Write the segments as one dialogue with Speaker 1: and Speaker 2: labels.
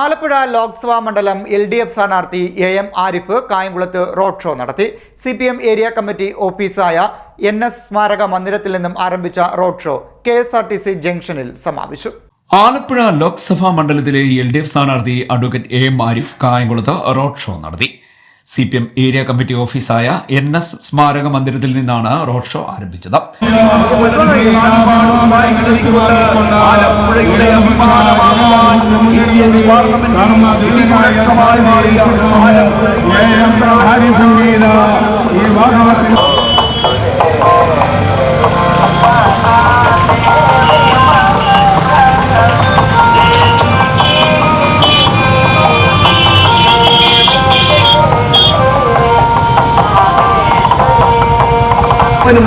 Speaker 1: ആലപ്പുഴ ലോക്സഭാ മണ്ഡലം L D F സ്ഥാനാർത്ഥി A M Arif കായംകുളത്ത് റോഡ് ഷോ നടത്തി C P M area committee ഓഫീസായ എൻ എസ് സ്മാരക മന്ദിരത്തിൽ നിന്നും ആരംഭിച്ച road show K S R T C ജംഗ്ഷനിൽ സമാപിച്ചു
Speaker 2: ആലപ്പുഴ ലോക്സഭാ മണ്ഡലത്തിലെ എൽ ഡി എഫ് സ്ഥാനാർത്ഥി അഡ്വക്കേറ്റ് എ എം ആരിഫ് കായംകുളത്ത് റോഡ് ഷോ നടത്തി C P M area committee ഓഫീസായ എൻ എസ് സ്മാരക മന്ദിരത്തിൽ നിന്നാണ് റോഡ് ഷോ ആരംഭിച്ചത്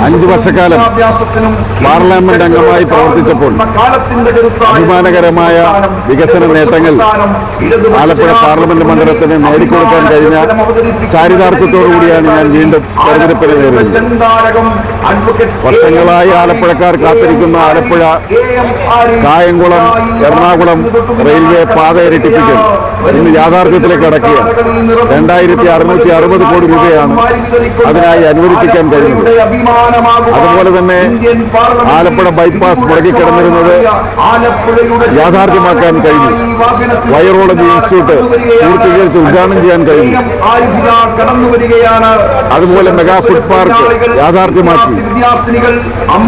Speaker 2: അഞ്ചു വർഷക്കാലം പാർലമെന്റ് അംഗമായി പ്രവർത്തിച്ചപ്പോൾ അഭിമാനകരമായ വികസന നേട്ടങ്ങൾ ആലപ്പുഴ പാർലമെന്റ് മണ്ഡലത്തിന് നേടിക്കൊടുക്കാൻ കഴിഞ്ഞ ചാരിതാർത്ഥ്യത്തോടുകൂടിയാണ് ഞാൻ വീണ്ടും തെരഞ്ഞെടുപ്പിൽ നേരിടുന്നത് വർഷങ്ങളായി ആലപ്പുഴക്കാർ കാത്തിരിക്കുന്ന ആലപ്പുഴ കായംകുളം എറണാകുളം റെയിൽവേ പാത ഇരട്ടിപ്പിക്കൽ ഇന്ന് യാഥാർത്ഥ്യത്തിലേക്ക് അടക്കുക രണ്ടായിരത്തി അറുന്നൂറ്റി അറുപത് കോടി രൂപയാണ് അതിനായി അനുവദിപ്പിക്കാൻ കഴിയുന്നത് അതുപോലെ തന്നെ ആലപ്പുഴ ബൈപ്പാസ് മുടങ്ങിക്കിടന്നിരുന്നത് യാഥാർത്ഥ്യമാക്കാൻ കഴിഞ്ഞു വൈറോളജി ഇൻസ്റ്റിറ്റ്യൂട്ട് പൂർത്തീകരിച്ച് ഉദ്ഘാടനം ചെയ്യാൻ കഴിഞ്ഞു അതുപോലെ മെഗാ ഫുഡ് പാർക്ക് യാഥാർത്ഥ്യമാക്കി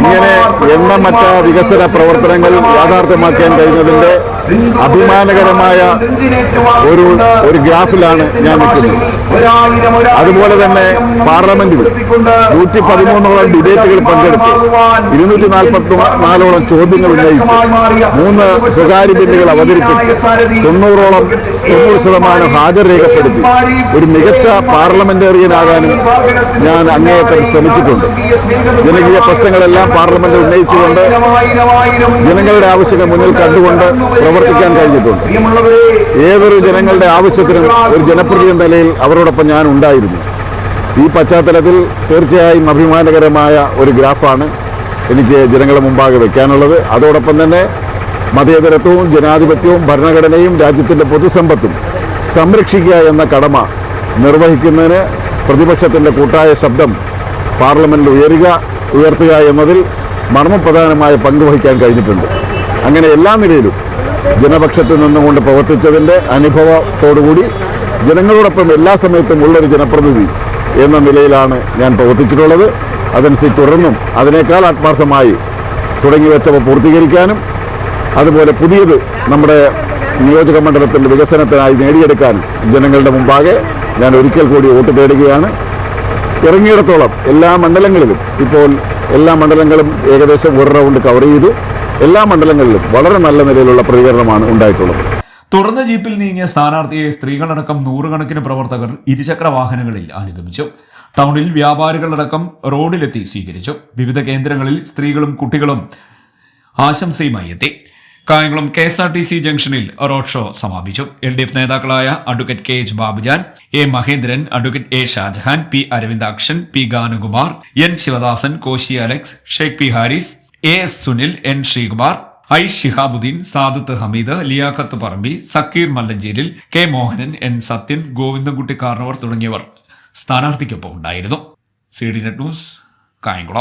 Speaker 2: ഇങ്ങനെ എണ്ണമറ്റ വികസന പ്രവർത്തനങ്ങൾ യാഥാർത്ഥ്യമാക്കാൻ കഴിഞ്ഞതിന്റെ അഭിമാനകരമായ ഒരു ഒരു ഗ്രാഫിലാണ് ഞാൻ നിൽക്കുന്നത് അതുപോലെ തന്നെ പാർലമെന്റിൽ നൂറ്റി പതിമൂന്നോളം ഡിബേറ്റുകൾ പങ്കെടുത്തു ഇരുന്നൂറ്റി നാൽപ്പത്തി നാലോളം ചോദ്യങ്ങൾ ഉന്നയിച്ച് മൂന്ന് സ്വകാര്യ ബില്ലുകൾ അവതരിപ്പിച്ച് തൊണ്ണൂറോളം തൊണ്ണൂറ് ശതമാനം ഹാജർ രേഖപ്പെടുത്തി ഒരു മികച്ച പാർലമെന്റേറിയനാകാനും ഞാൻ അങ്ങേയറ്റം ശ്രമിച്ചിട്ടുണ്ട് ജനകീയ പ്രശ്നങ്ങളെല്ലാം പാർലമെന്റിൽ ഉന്നയിച്ചുകൊണ്ട് ജനങ്ങളുടെ ആവശ്യങ്ങൾ മുന്നിൽ കണ്ടുകൊണ്ട് പ്രവർത്തിക്കാൻ കഴിഞ്ഞിട്ടുണ്ട് ഏതൊരു ജനങ്ങളുടെ ആവശ്യത്തിനും ഒരു ജനപ്രതി എന്ന നിലയിൽ അവരോട് അവരോടൊപ്പം ഞാൻ ഉണ്ടായിരുന്നു ഈ പശ്ചാത്തലത്തിൽ തീർച്ചയായും അഭിമാനകരമായ ഒരു ഗ്രാഫാണ് എനിക്ക് ജനങ്ങളെ മുമ്പാകെ വയ്ക്കാനുള്ളത് അതോടൊപ്പം തന്നെ മതേതരത്വവും ജനാധിപത്യവും ഭരണഘടനയും രാജ്യത്തിൻ്റെ പൊതുസമ്പത്തും സംരക്ഷിക്കുക എന്ന കടമ നിർവഹിക്കുന്നതിന് പ്രതിപക്ഷത്തിൻ്റെ കൂട്ടായ ശബ്ദം പാർലമെൻറ്റിൽ ഉയരുക ഉയർത്തുക എന്നതിൽ മർമ്മപ്രധാനമായ പങ്ക് വഹിക്കാൻ കഴിഞ്ഞിട്ടുണ്ട് അങ്ങനെ എല്ലാ നിലയിലും ജനപക്ഷത്തിൽ നിന്നുകൊണ്ട് പ്രവർത്തിച്ചതിൻ്റെ അനുഭവത്തോടുകൂടി ജനങ്ങളോടൊപ്പം എല്ലാ സമയത്തും ഉള്ളൊരു ജനപ്രതിനിധി എന്ന നിലയിലാണ് ഞാൻ പ്രവർത്തിച്ചിട്ടുള്ളത് അതനുസരിച്ച് തുടർന്നും അതിനേക്കാൾ ആത്മാർത്ഥമായി തുടങ്ങിവെച്ചവ പൂർത്തീകരിക്കാനും അതുപോലെ പുതിയത് നമ്മുടെ നിയോജക മണ്ഡലത്തിൻ്റെ വികസനത്തിനായി നേടിയെടുക്കാൻ ജനങ്ങളുടെ മുമ്പാകെ ഞാൻ ഒരിക്കൽ കൂടി വോട്ട് തേടുകയാണ് ഇറങ്ങിയിടത്തോളം എല്ലാ മണ്ഡലങ്ങളിലും ഇപ്പോൾ എല്ലാ മണ്ഡലങ്ങളും ഏകദേശം ഒരു റൗണ്ട് കവർ ചെയ്തു എല്ലാ മണ്ഡലങ്ങളിലും വളരെ നല്ല നിലയിലുള്ള പ്രതികരണമാണ് ഉണ്ടായിട്ടുള്ളത്
Speaker 1: തുറന്ന ജീപ്പിൽ നീങ്ങിയ സ്ഥാനാർത്ഥിയെ സ്ത്രീകളടക്കം നൂറുകണക്കിന് പ്രവർത്തകർ ഇരുചക്ര വാഹനങ്ങളിൽ അനുഗമിച്ചു ടൗണിൽ വ്യാപാരികളടക്കം റോഡിലെത്തി സ്വീകരിച്ചു വിവിധ കേന്ദ്രങ്ങളിൽ സ്ത്രീകളും കുട്ടികളും ആശംസയുമായി എത്തി Kayamkulam K S R T C ജംഗ്ഷനിൽ റോഡ് ഷോ സമാപിച്ചു എൽ ഡി എഫ് നേതാക്കളായ advocate K H Babujan A Mahendran advocate A Shajahan P Aravindakshan P Ganukumar N Sivadasan Koshy Alex Sheikh P Haris A S Sunil N Sreekumar I Shihabuddin Sadath Hameed Liyakath Parambi Sakkeer Mallancheril K Mohanan N Sathyan Govindankutty Karnavar തുടങ്ങിയവർ സ്ഥാനാർത്ഥിക്കൊപ്പം ഉണ്ടായിരുന്നു C D net news Kayamkulam